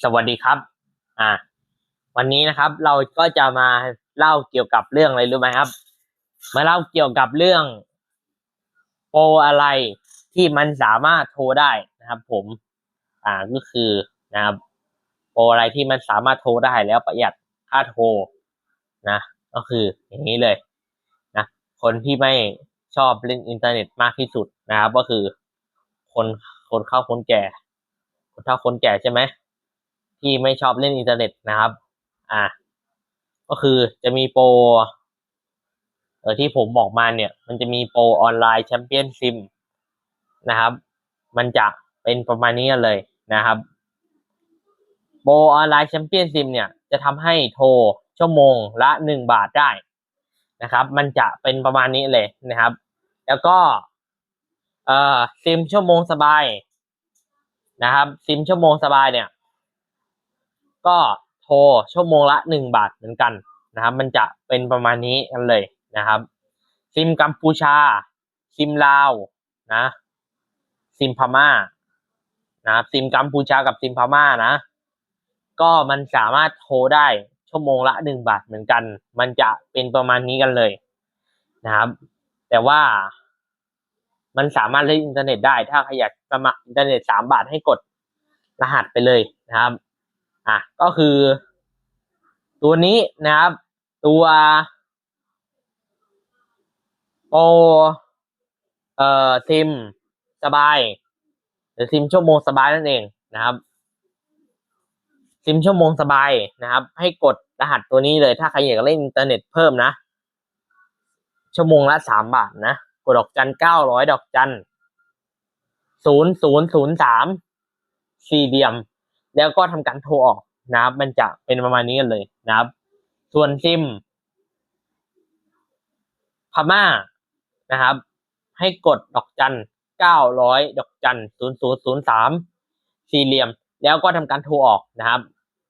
สวัสดีครับ อ่า วันนี้นะครับ เราก็จะมาเล่าเกี่ยวกับเรื่องอะไรรู้ไหมครับ มาเล่าเกี่ยวกับเรื่องโปรอะไรที่มันสามารถโทรได้นะครับ ผม อ่าก็คือนะครับ โปรอะไรที่มันสามารถโทรได้แล้วประหยัดค่าโทรนะ ก็คืออย่างนี้เลยนะคนที่ไม่ชอบเล่นอินเทอร์เน็ตมากที่สุดนะครับ ก็คือคนคนเข้าคนแก่ คนเฒ่าคนแก่ใช่ไหม ที่ไม่ชอบเล่นอินเทอร์เน็ตนะครับ อ่า ก็คือจะมีโปรเออที่ผมบอกมาเนี่ย มันจะมีโปรออนไลน์แชมเปี้ยนซิมนะครับ มันจะเป็นประมาณนี้เลยนะครับ โปรออนไลน์แชมเปี้ยนซิมเนี่ยจะทำให้โทรชั่วโมงละหนึ่งบาทได้นะครับ มันจะเป็นประมาณนี้เลยนะครับ แล้วก็เอ่อซิมชั่วโมงสบายนะครับ ซิมชั่วโมงสบายเนี่ย ก็โทรชั่วโมงละหนึ่งบาทเหมือนกันนะครับ มันจะเป็นประมาณนี้กันเลยนะครับ ซิมกัมพูชา ซิมลาวนะ ซิมพม่านะครับซิมกัมพูชากับซิมพม่านะ ก็มันสามารถโทรได้ชั่วโมงละหนึ่งบาทเหมือนกัน มันจะเป็นประมาณนี้กันเลยนะครับ แต่ว่ามันสามารถเล่นอินเทอร์เน็ตได้ ถ้าใครอยากสมัครอินเทอร์เน็ตสามบาทให้กดรหัสไปเลยนะครับ อะก็คือ ตัวนี้นะครับ ตัวโปรเอ่อซิมสบาย หรือซิมชั่วโมงสบายนั่นเองนะครับ ซิมชั่วโมงสบายนะครับ ให้กดรหัสตัวนี้เลยถ้าใครอยากเล่นอินเทอร์เน็ตเพิ่มนะ ชั่วโมงละสามบาทนะ กดดอกจันเก้าร้อยดอกจันศูนย์ศูนย์ศูนย์สามสี่เหลี่ยม แล้วก็ทำการโทรออกนะครับ มันจะเป็นประมาณนี้กันเลยนะครับ ส่วนซิมพม่านะครับ ให้กดดอกจันเก้าร้อยดอกจันศูนย์ศูนย์ศูนย์สามสี่เหลี่ยม แล้วก็ทำการโทรออกนะครับ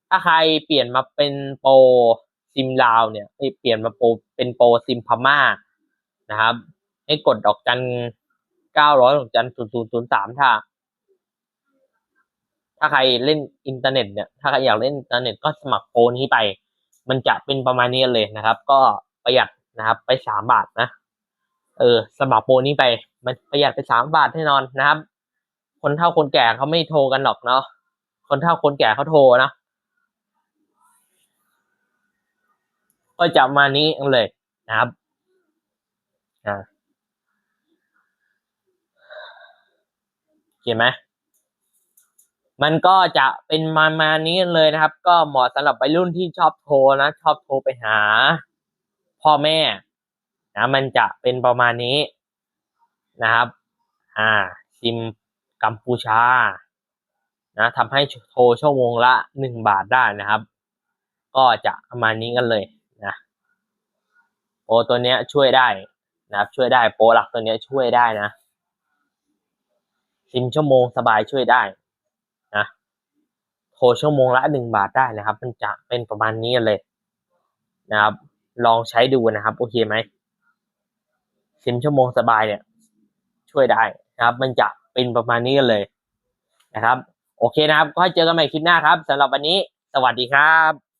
ถ้าใครเปลี่ยนมาเป็นโปรซิมลาวเนี่ยเอ้ยเปลี่ยนมาโปรเป็นโปรซิมพม่านะครับ ให้กดดอกจันเก้าร้อยดอกจันศูนย์ศูนย์ศูนย์สามถ้า ถ้าใครเล่นอินเทอร์เน็ตเนี่ยถ้าใครอยากเล่นอินเทอร์เน็ตก็สมัครโปรนี้ไป มันจะเป็นประมาณนี้เลยนะครับ ก็ประหยัดนะครับ ไปสามบาทนะ เออ สมัครโปรนี้ไป มันประหยัดไปสามบาทแน่นอนนะครับ คนเฒ่าคนแก่เขาไม่โทรกันหรอกเนาะคนเฒ่าคนแก่เขาโทรนะก็จะมานี้เลยนะครับอ่าเห็นไหม มันก็จะเป็นมามานี้เลยนะครับ ก็เหมาะสำหรับวัยรุ่นที่ชอบโทรนะ ชอบโทรไปหา พ่อแม่นะมันจะเป็นประมาณนี้นะครับ อ่า ซิมกัมพูชา นะทำให้โทรชั่วโมงละหนึ่งบาทได้นะครับ ก็จะประมาณนี้กันเลยนะโปรตัวเนี้ยช่วยได้นะครับ ช่วยได้โปรหลักตัวเนี้ยช่วยได้นะ ซิมชั่วโมงสบายช่วยได้ ชั่วโมงละหนึ่งบาทได้นะครับ มันจะเป็นประมาณนี้เลยนะครับ ลองใช้ดูนะครับ โอเคไหมซิมชั่วโมงสบายเนี่ย ช่วยได้นะครับ มันจะเป็นประมาณนี้กันเลยนะครับ โอเคนะครับก็เจอกันใหม่คลิปหน้าครับสำหรับวันนี้ สวัสดีครับ